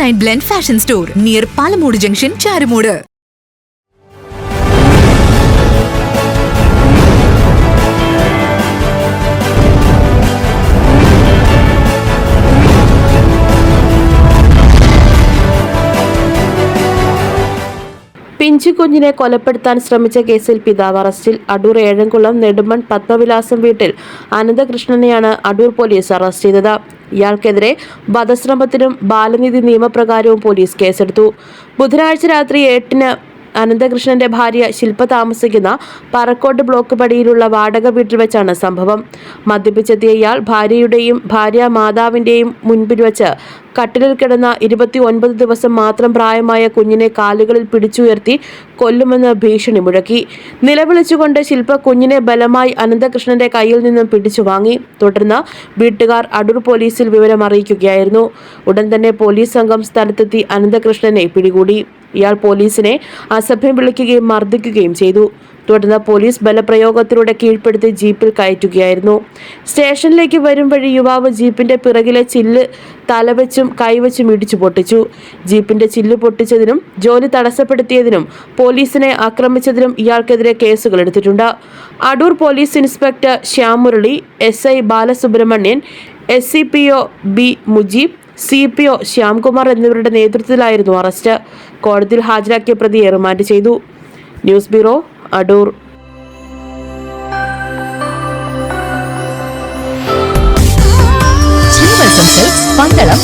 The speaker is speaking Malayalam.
Nine blend fashion store near Palamoodu junction Charummoodu പിഞ്ചുകുഞ്ഞിനെ കൊലപ്പെടുത്താൻ ശ്രമിച്ച കേസിൽ പിതാവ് അറസ്റ്റിൽ അടൂർ ഏഴംകുളം നെടുമൺ പത്മവിലാസം വീട്ടിൽ അനന്തകൃഷ്ണനെയാണ് അടൂർ പോലീസ് അറസ്റ്റ് ചെയ്തത്. ഇയാൾക്കെതിരെ വധശ്രമത്തിനും ബാലനീതി നിയമപ്രകാരവും പോലീസ് കേസെടുത്തു. ബുധനാഴ്ച രാത്രി എട്ടിന് അനന്തകൃഷ്ണന്റെ ഭാര്യ ശില്പ താമസിക്കുന്ന പറക്കോട്ട് ബ്ലോക്ക് പടിയിലുള്ള വാടക വീട്ടിൽ വെച്ചാണ് സംഭവം. മദ്യപിച്ചെത്തിയ ഇയാൾ ഭാര്യയുടെയും ഭാര്യ മാതാവിന്റെയും മുൻപിൽ വെച്ച് കട്ടിലിൽ കിടന്ന ഇരുപത്തി ഒൻപത് ദിവസം മാത്രം പ്രായമായ കുഞ്ഞിനെ കാലുകളിൽ പിടിച്ചുയർത്തി കൊല്ലുമെന്ന് ഭീഷണി മുഴക്കി. നിലവിളിച്ചുകൊണ്ട് ശില്പ കുഞ്ഞിനെ ബലമായി അനന്തകൃഷ്ണന്റെ കയ്യിൽ നിന്നും പിടിച്ചു വാങ്ങി. തുടർന്ന് വീട്ടുകാർ അടൂർ പോലീസിൽ വിവരം അറിയിക്കുകയായിരുന്നു. ഉടൻ തന്നെ പോലീസ് സംഘം സ്ഥലത്തെത്തി അനന്തകൃഷ്ണനെ പിടികൂടി. ഇയാൾ പോലീസിനെ അസഭ്യം വിളിക്കുകയും മർദ്ദിക്കുകയും ചെയ്തു. തുടർന്ന് പോലീസ് ബലപ്രയോഗത്തിലൂടെ കീഴ്പ്പെടുത്തി ജീപ്പിൽ കയറ്റുകയായിരുന്നു. സ്റ്റേഷനിലേക്ക് വരും വഴി യുവാവ് ജീപ്പിന്റെ പിറകിലെ ചില്ല് തലവെച്ചും കൈവച്ചും ഇടിച്ചു പൊട്ടിച്ചു. ജീപ്പിന്റെ ചില്ല് പൊട്ടിച്ചതിനും ജോലി തടസ്സപ്പെടുത്തിയതിനും പോലീസിനെ ആക്രമിച്ചതിനും ഇയാൾക്കെതിരെ കേസുകൾ എടുത്തിട്ടുണ്ട്. Adoor police inspector Shyamurali S I Balasubramanian S C P O B Mujeeb C P O Shyamkumar എന്നിവരുടെ നേതൃത്വത്തിലായിരുന്നു അറസ്റ്റ്. കോടതിയിൽ ഹാജരാക്കിയ പ്രതിയെ റിമാൻഡ് ചെയ്തു. News bureau Adoor Pandalam